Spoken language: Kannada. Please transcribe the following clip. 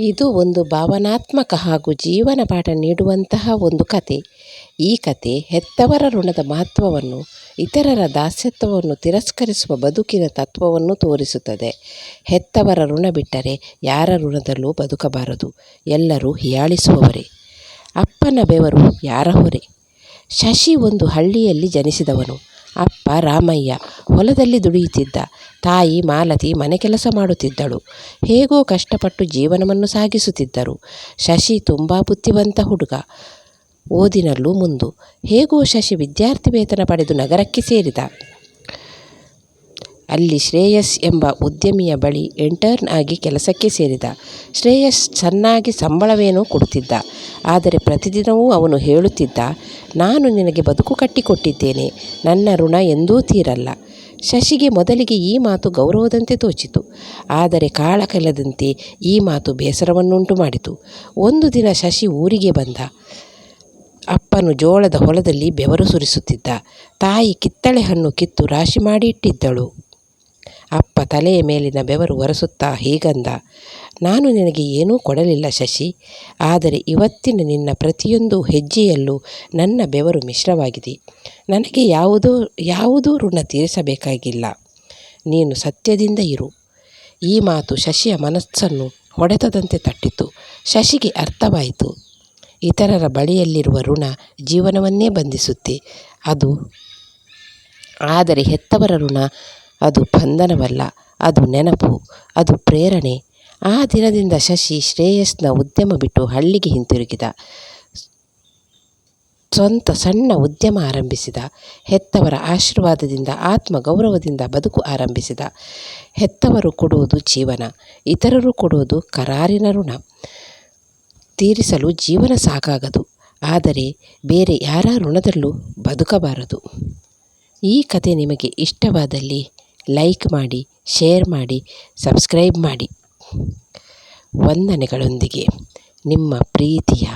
ಇದು ಒಂದು ಭಾವನಾತ್ಮಕ ಹಾಗೂ ಜೀವನ ಪಾಠ ನೀಡುವಂತಹ ಒಂದು ಕತೆ. ಈ ಕತೆ ಹೆತ್ತವರ ಋಣದ ಮಹತ್ವವನ್ನು, ಇತರರ ದಾಸ್ಯತ್ವವನ್ನು ತಿರಸ್ಕರಿಸುವ ಬದುಕಿನ ತತ್ವವನ್ನು ತೋರಿಸುತ್ತದೆ. ಹೆತ್ತವರ ಋಣ ಬಿಟ್ಟರೆ ಯಾರ ಋಣದಲ್ಲೂ ಬದುಕಬಾರದು. ಎಲ್ಲರೂ ಹಿಯಾಳಿಸುವವರೇ. ಅಪ್ಪನ ಬೆವರು ಯಾರ ಹೊರೆ? ಶಶಿ ಒಂದು ಹಳ್ಳಿಯಲ್ಲಿ ಜನಿಸಿದವನು. ಅಪ್ಪ ರಾಮಯ್ಯ ಹೊಲದಲ್ಲಿ ದುಡಿಯುತ್ತಿದ್ದ. ತಾಯಿ ಮಾಲತಿ ಮನೆ ಕೆಲಸ ಮಾಡುತ್ತಿದ್ದಳು. ಹೇಗೋ ಕಷ್ಟಪಟ್ಟು ಜೀವನವನ್ನು ಸಾಗಿಸುತ್ತಿದ್ದರು. ಶಶಿ ತುಂಬ ಬುದ್ಧಿವಂತ ಹುಡುಗ. ಓದಿನಲ್ಲೂ ಮುಂದು. ಹೇಗೋ ಶಶಿ ವಿದ್ಯಾರ್ಥಿ ವೇತನ ಪಡೆದು ನಗರಕ್ಕೆ ಸೇರಿದ. ಅಲ್ಲಿ ಶ್ರೇಯಸ್ ಎಂಬ ಉದ್ಯಮಿಯ ಬಳಿ ಇಂಟರ್ನ್ ಆಗಿ ಕೆಲಸಕ್ಕೆ ಸೇರಿದ. ಶ್ರೇಯಸ್ ಚೆನ್ನಾಗಿ ಸಂಬಳವೇನೋ ಕೊಡುತ್ತಿದ್ದ ಆದರೆ ಪ್ರತಿದಿನವೂ ಅವನು ಹೇಳುತ್ತಿದ್ದ, ನಾನು ನಿನಗೆ ಬದುಕು ಕಟ್ಟಿಕೊಟ್ಟಿದ್ದೇನೆ. ನನ್ನ ಋಣ ಎಂದೂ ತೀರಲ್ಲ. ಶಶಿಗೆ ಮೊದಲಿಗೆ ಈ ಮಾತು ಗೌರವದಂತೆ ತೋಚಿತು. ಆದರೆ ಕಾಳ ಕಳೆದಂತೆ ಈ ಮಾತು ಬೇಸರವನ್ನುಂಟು ಮಾಡಿತು. ಒಂದು ದಿನ ಶಶಿ ಊರಿಗೆ ಬಂದ. ಅಪ್ಪನು ಜೋಳದ ಹೊಲದಲ್ಲಿ ಬೆವರು ಸುರಿಸುತ್ತಿದ್ದ. ತಾಯಿ ಕಿತ್ತಳೆ ಹಣ್ಣು ಕಿತ್ತು ರಾಶಿ ಮಾಡಿ ಇಟ್ಟಿದ್ದಳು. ಅಪ್ಪ ತಲೆಯ ಮೇಲಿನ ಬೆವರು ಒರೆಸುತ್ತಾ ಹೀಗಂದ, ನಾನು ನಿನಗೆ ಏನೂ ಕೊಡಲಿಲ್ಲ ಶಶಿ, ಆದರೆ ಇವತ್ತಿನ ನಿನ್ನ ಪ್ರತಿಯೊಂದು ಹೆಜ್ಜೆಯಲ್ಲೂ ನನ್ನ ಬೆವರು ಮಿಶ್ರವಾಗಿದೆ. ನನಗೆ ಯಾವುದೋ, ಯಾವುದೂ ಋಣ ತೀರಿಸಬೇಕಾಗಿಲ್ಲ. ನೀನು ಸತ್ಯದಿಂದ ಇರು. ಈ ಮಾತು ಶಶಿಯ ಮನಸ್ಸನ್ನು ಹೊಡೆತದಂತೆ ತಟ್ಟಿತು. ಶಶಿಗೆ ಅರ್ಥವಾಯಿತು. ಇತರರ ಬಳಿಯಲ್ಲಿರುವ ಋಣ ಜೀವನವನ್ನೇ ಬಂಧಿಸುತ್ತೆ. ಅದು, ಆದರೆ ಹೆತ್ತವರ ಋಣ ಅದು ಬಂಧನವಲ್ಲ, ಅದು ನೆನಪು, ಅದು ಪ್ರೇರಣೆ. ಆ ದಿನದಿಂದ ಶಶಿ ಶ್ರೇಯಸ್ನ ಉದ್ಯಮ ಬಿಟ್ಟು ಹಳ್ಳಿಗೆ ಹಿಂತಿರುಗಿದ. ಸ್ವಂತ ಸಣ್ಣ ಉದ್ಯಮ ಆರಂಭಿಸಿದ. ಹೆತ್ತವರ ಆಶೀರ್ವಾದದಿಂದ, ಆತ್ಮಗೌರವದಿಂದ ಬದುಕು ಆರಂಭಿಸಿದ. ಹೆತ್ತವರು ಕೊಡುವುದು ಜೀವನ, ಇತರರು ಕೊಡುವುದು ಕರಾರಿನ ಋಣ. ತೀರಿಸಲು ಜೀವನ ಸಾಕಾಗದು, ಆದರೆ ಬೇರೆ ಯಾರ ಋಣದಲ್ಲೂ ಬದುಕಬಾರದು. ಈ ಕತೆ ನಿಮಗೆ ಇಷ್ಟವಾದಲ್ಲಿ ಲೈಕ್ ಮಾಡಿ ಶೇರ್ ಮಾಡಿ ಸಬ್ಸ್ಕ್ರೈಬ್ ಮಾಡಿ. ವಂದನೆಗಳೊಂದಿಗೆ ನಿಮ್ಮ ಪ್ರೀತಿಯ